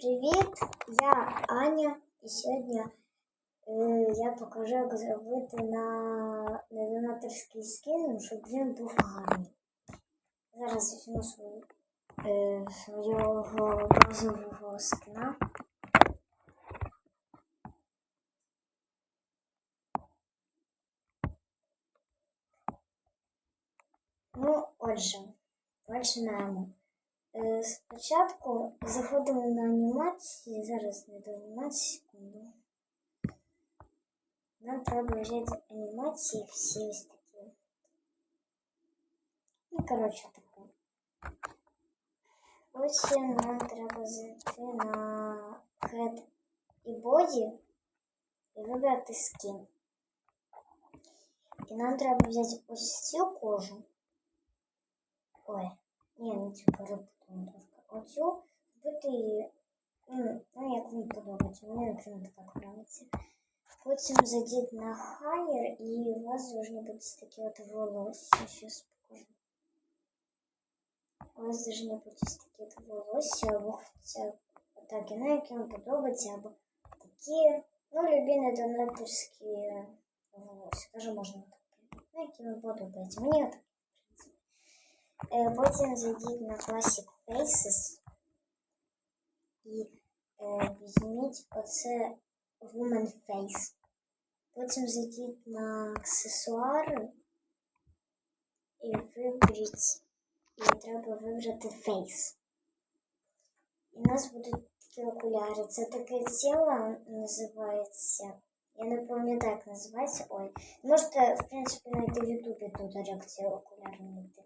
привіт! Я Аня, і сьогодні е, я покажу, як зробити на недонаторський скін, щоб він був гарний. Зараз візьму свою, е, свого базового скіна. Ну, отже, починаємо. Е, Спочатку заходимо на анімації. Зараз не до анімації, секунду. Нам треба взяти анімації всі ось такі. Ну, коротше, таке. Потім нам треба зайти на Head і Body і вибрати скін. І нам треба взяти ось цю кожу. Ой, ні, не цю перепутала Трошки. Оцю зробити її, ну, як вам подобається. Мені, наприклад, так подобається. Потім зайдіть на хайер, і у вас должны бути такі от волосся. Сейчас покажу. У вас должны бути такі от волосся, або хоча так, і на які вам подобається, або такі, ну, любі недонаторські волосся. Даже можна такі. На які вам подобається. Мені так. Е, Потім зайдіть на Classic Faces і е, візьміть оце Woman Face. Потім зайдіть на аксесуари і виберіть, і треба вибрати Face. І у нас будуть такі окуляри. Це таке тіло називається. Я не пам'ятаю, як називається. Ой. Можете, в принципі, знайти в Ютубі тут ці знайти.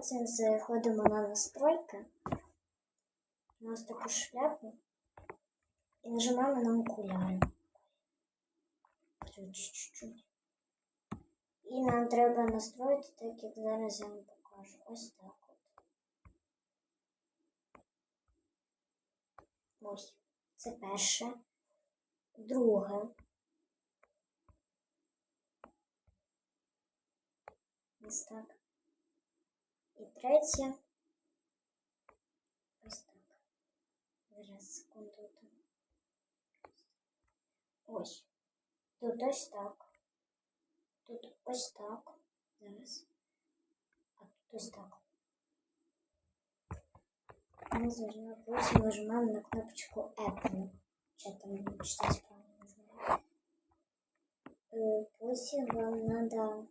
Потім заходимо на настройки. У нас таку шляпу. І нажимаємо на окуляри. Чуть-чуть. І нам треба настроїти, так як зараз я вам покажу. Ось так от. Ось. Це перше. Друге. Ось так. І третє. Ось так. Зараз секунду. Ось. Тут ось так. Тут ось так. Зараз. А тут ось так. Ми зажимаємо, потім нажимаємо на кнопочку Apple. Що там читати правильно не знаю. Е, Потім вам треба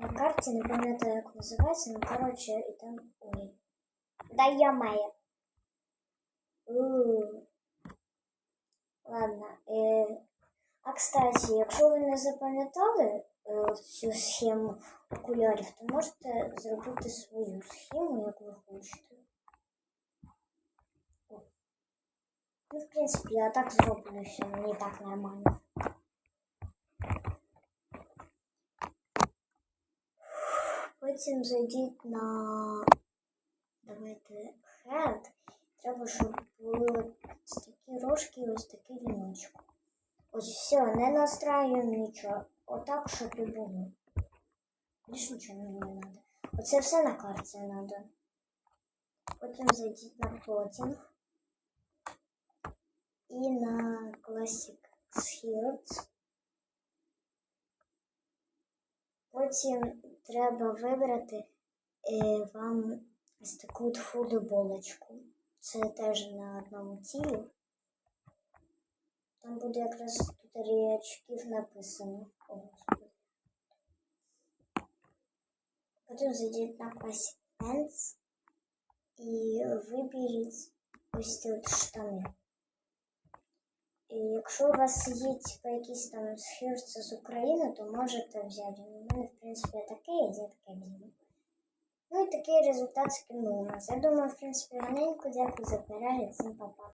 на карті, не пам'ятаю, як називається, ну коротше, і там. Ой. Да я маю. Ладно. Е, а кстати, якщо ви не запам'ятали е, цю схему окулярів, то можете зробити свою схему, як ви хочете. Ну, в принципі, я так зроблю все, мені так нормально. Потім зайдіть на давайте head. Треба, щоб були ось такі рожки і ось такий віночок. Ось все, не настраюємо нічого. Отак, щоб і було. Більше нічого мені не треба. Оце все на карті треба. Потім зайдіть на плотінг і на Classic Heroes. Потім треба вибрати е, вам ось таку от футболочку. Це теж на одному тілі. Там буде якраз тут річків написано. Потім зайдіть на Classic Pants і виберіть ось от штани. І якщо у вас є типу, якісь там схирці з України, то можете взяти. У мене, в принципі, таке, є, я таке візьму. Ну і такий результат скинув у нас. Я думаю, в принципі, раненько Дякую за перегляд. Всім па-па.